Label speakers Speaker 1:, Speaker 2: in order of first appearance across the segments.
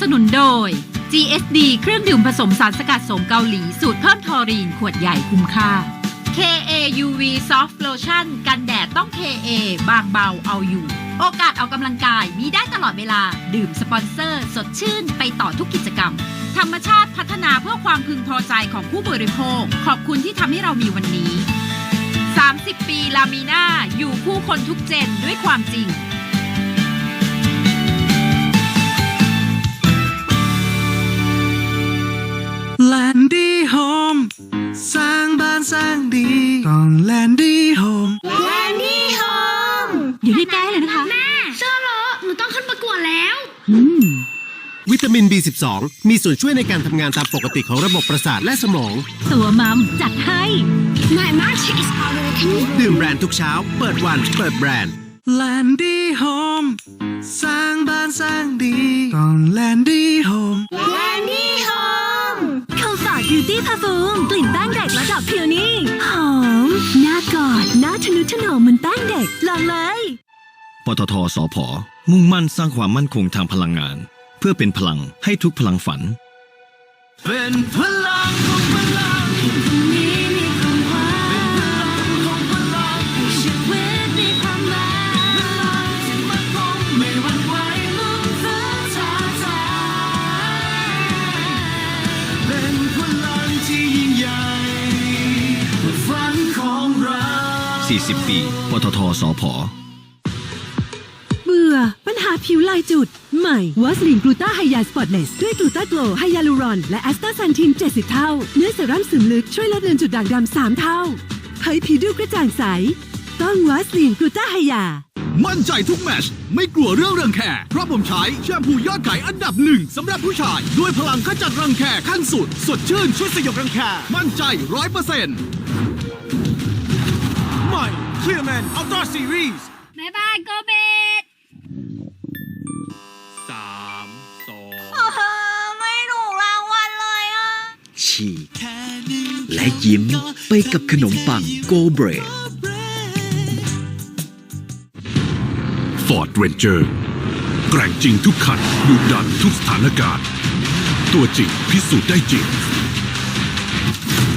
Speaker 1: สนุนโดย GSD เครื่องดื่มผสมสารสกัดสมเกาหลี สูตรเพิ่มทอรีน ขวดใหญ่คุ้มค่า KAUV Soft Lotion กันแดดต้อง KA บางเบาเอาอยู่ โอกาสออกกำลังกายมีได้ตลอดเวลา ดื่มสปอนเซอร์ สดชื่นไปต่อทุกกิจกรรม ธรรมชาติพัฒนาเพื่อความพึงพอใจของผู้บริโภค ขอบคุณที่ทำให้เรามีวันนี้ 30 ปีลามีนาอยู่คู่คนทุกเจนด้วยความจริงา
Speaker 2: งบ้านสร้างดีต้องแลนดี้โฮม
Speaker 3: แลนดี้โฮม
Speaker 1: อยู่ที่ใกล้เลยนะคะ
Speaker 3: แม่เชื่อเหรอหนูต้องขึ้นประกวดแล้ว
Speaker 1: อืม
Speaker 4: วิตามิน B12 มีส่วนช่วยในการทำงานตามปกติของระบบประสาทและสมอง
Speaker 1: ตัวมัมจัดให้
Speaker 3: My magic is already
Speaker 4: ดื่มแบรนด์ทุกเช้า เปิดวัน เปิดแบรนด์
Speaker 2: แลนดี้โฮม
Speaker 5: คอมฟอร์ตบิวตี้พาฟูมกลิ่นแป้งเด็กระดับพิวนี่หอมน่ากอดน่าทะนุถนอมเหมือนแป้งเด็กลองเลย
Speaker 6: ปตทสพมุ่งมั่นสร้างความมั่นคงทางพลังงาน เพื่อเป็นพลังให้ทุกพลังฝัน
Speaker 2: เป็นพลัง
Speaker 6: 40 ปี ปตทสพ
Speaker 5: เบื่อ ปัญหาผิวลายจุด ใหม่วัสลินกลูตาไฮยาสปอตเนสด้วยกลูตาโกลไฮยาลูรอน และแอสตาซันทิน 70 เท่า เนื้อเซรั่มซึมลึกช่วยลดเลือนจุดด่างดำ3เท่าเผยผิวดูกระจ่างใส ต้องวัสลินกลูตาไฮยา
Speaker 7: มั่นใจทุกแมตชไม่กลัวเรื่องรังแค เพราะผมใช้แชมพูยอดขายอันดับหนึ่งสำหรับผู้ชาย ด้วยพลังขจัดรังแคขั้นสุด สดชื่นช่วยสยบรังแค มั่นใจร้อยเปอร์เซ็นต์ใหม่ Clearman Ultra Series
Speaker 3: บ๊ายบายโกเบต
Speaker 7: สามสอง
Speaker 3: ไม่ถูกรางวัลเลยอะ
Speaker 8: ฉีกและยิ้มไปกับขนมปังโกเบรด
Speaker 9: Ford Ranger แกร่งจริงทุกคันดุดันทุกสถานการณ์ ตัวจริงพิสูจน์ได้จริง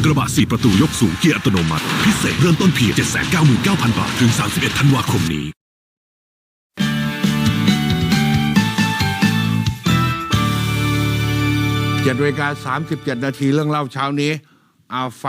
Speaker 9: กระบะสี่ประตูยกสูงเกียร์อัตโนมัติ พิเศษเริ่มต้นเพียง799,000 บาท ถึง 31 ธันวาคมนี้
Speaker 10: เจ็ดนาฬิกาสามสิบเจ็ดนาทีเรื่องเล่าเช้านี้อา